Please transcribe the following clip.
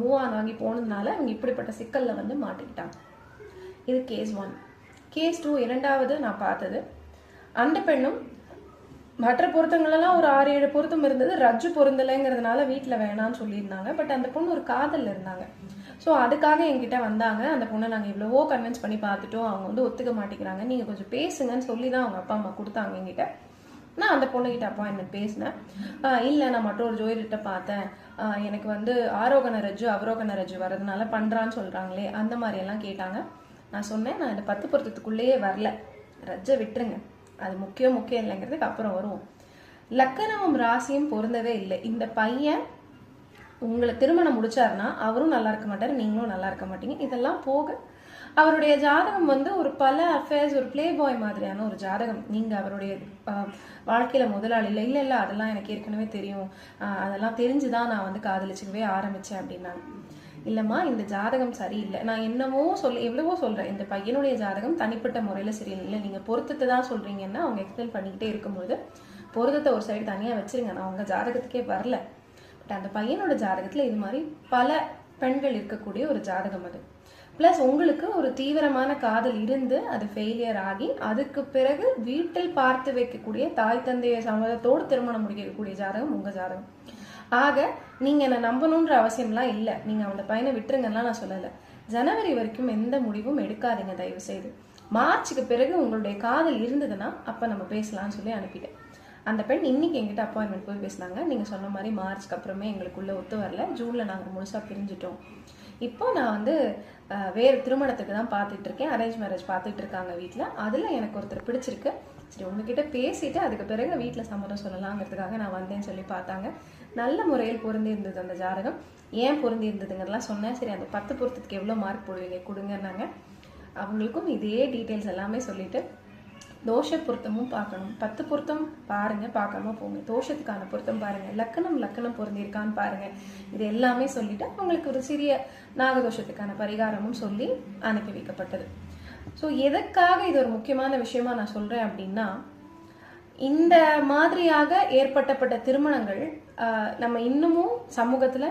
Move on ஆகி போனதுனால அவங்க இப்படிப்பட்ட சிக்கலில் வந்து மாட்டிக்கிட்டாங்க. இது கேஸ் ஒன் கேஸ் டூ இரண்டாவது நான் பார்த்தது. அந்த பெண்ணும் மற்ற பொருத்தங்களெல்லாம் ஒரு ஆறு ஏழு பொருத்தம் இருந்தது. ரஜ்ஜு பொருந்தலைங்கிறதுனால வீட்டில் வேணாம்னு சொல்லியிருந்தாங்க. பட் அந்த பொண்ணு ஒரு காதலில் இருந்தாங்க. ஸோ அதுக்காக என்கிட்ட வந்தாங்க. அந்த பொண்ணை நாங்கள் எவ்வளவோ கன்வின்ஸ் பண்ணி பார்த்துட்டோம். அவங்க வந்து ஒத்துக்க மாட்டேங்கிறாங்க. நீங்கள் கொஞ்சம் பேசுங்கன்னு சொல்லி தான் அவங்க அப்பா அம்மா கொடுத்தாங்க என்கிட்ட. நான் அந்த பொண்ணுகிட்ட அப்பாயின்மெண்ட் பேசினேன். இல்லை நான் மற்றொரு ஜோயிட்ட பார்த்தேன். எனக்கு வந்து ஆரோகண ரஜ்ஜு அவரோகண ரஜ்ஜு வர்றதுனால பண்ணுறான்னு சொல்கிறாங்களே அந்த மாதிரியெல்லாம் கேட்டாங்க. நான் சொன்னேன் நான் இந்த பத்து பொருத்தத்துக்குள்ளேயே வரல. ரஜ்ஜை விட்டுருங்க. அது முக்கியம் முக்கியம் இல்லைங்கிறதுக்கு அப்புறம் வருவோம். லக்கணமும் ராசியும் பொருந்தவே இல்லை. இந்த பையன் உங்களை திருமணம் முடிச்சாருன்னா அவரும் நல்லா இருக்க மாட்டார் நீங்களும் நல்லா இருக்க மாட்டீங்க. இதெல்லாம் போக அவருடைய ஜாதகம் வந்து ஒரு பல அஃபேர்ஸ் ஒரு ப்ளே பாய் மாதிரியான ஒரு ஜாதகம். நீங்கள் அவருடைய வாழ்க்கையில் முதலாளி இல்லை இல்லை இல்லை அதெல்லாம் எனக்கு ஏற்கனவே தெரியும். அதெல்லாம் தெரிஞ்சு தான் நான் வந்து காதலிச்சுக்கவே ஆரம்பித்தேன் அப்படின்னாங்க. இல்லைம்மா இந்த ஜாதகம் சரியில்லை. நான் என்னவோ சொல்ல எவ்வளவோ சொல்கிறேன் இந்த பையனுடைய ஜாதகம் தனிப்பட்ட முறையில் சரியில்லை. நீங்கள் பொருத்தத்தை தான் சொல்கிறீங்கன்னா அவங்க எக்ஸ்பிளைன் பண்ணிக்கிட்டே இருக்கும்போது பொருத்தத்தை ஒரு சைடு தனியாக வச்சிருங்க. நான் உங்கள் ஜாதகத்துக்கே வரல. பட் அந்த பையனோட ஜாதகத்தில் இது மாதிரி பல பெண்கள் இருக்கக்கூடிய ஒரு ஜாதகம் அது. ப்ளஸ் உங்களுக்கு ஒரு தீவிரமான காதல் இருந்து அது ஃபெயிலியர் ஆகி அதுக்கு பிறகு வீட்டில் பார்த்து வைக்கக்கூடிய தாய் தந்தைய சம்மதத்தோடு திருமணம் முடிக்கக்கூடிய ஜாதகம் உங்கள் ஜாதகம். ஆக நீங்கள் என்னை நம்பணுன்ற அவசியம்லாம் இல்லை. நீங்கள் அந்த பையனை விட்டுருங்கலாம் நான் சொல்லலை. ஜனவரி வரைக்கும் எந்த முடிவும் எடுக்காதீங்க தயவு செய்து மார்ச்சுக்கு பிறகு உங்களுடைய காதல் இருந்ததுன்னா அப்போ நம்ம பேசலாம்னு சொல்லி அனுப்பிட்டேன். அந்த பெண் இன்னைக்கு எங்கிட்ட அப்பாயின்மெண்ட் போய் பேசினாங்க. நீங்கள் சொன்ன மாதிரி மார்ச்க்கு அப்புறமே எங்களுக்குள்ளே ஒத்து வரல. ஜூனில் நாங்கள் முழுசாக பிரிஞ்சிட்டோம். இப்போ நான் வந்து வேறு திருமணத்துக்கு தான் பார்த்துட்டு இருக்கேன். அரேஞ்ச் மேரேஜ் பார்த்துட்டு இருக்காங்க வீட்டில் அதில் எனக்கு ஒருத்தர் பிடிச்சிருக்கு. சரி உங்ககிட்ட பேசிட்டு அதுக்கு பிறகு வீட்டில் சம்மதம் சொல்லலாங்கிறதுக்காக நான் வந்தேன்னு சொல்லி பார்த்தாங்க. நல்ல முறையில் பொருந்தி இருந்தது அந்த ஜாதகம். ஏன் பொருந்தி இருந்ததுங்கிறதெல்லாம் சொன்னேன். சரி அந்த பத்து பொருத்தத்துக்கு எவ்வளோ மார்க் போடுவீங்க? கொடுங்கன்னாங்க. அவங்களுக்கும் இதே டீட்டெயில்ஸ் எல்லாமே சொல்லிவிட்டு தோஷ பொருத்தமும் பார்க்கணும். பத்து பொருத்தம் பாருங்க பார்க்காம போங்க. தோஷத்துக்கான பொருத்தம் பாருங்க. லக்கணம் லக்கணம் பொருந்திருக்கான்னு பாருங்க. இது எல்லாமே சொல்லிட்டு அவங்களுக்கு ஒரு சிறிய நாகதோஷத்துக்கான பரிகாரமும் சொல்லி அனுப்பி வைக்கப்பட்டது. ஸோ எதற்காக இது ஒரு முக்கியமான விஷயமா நான் சொல்றேன் அப்படின்னா இந்த மாதிரியாக ஏற்பட்டப்பட்ட திருமணங்கள் நம்ம இன்னமும் சமூகத்துல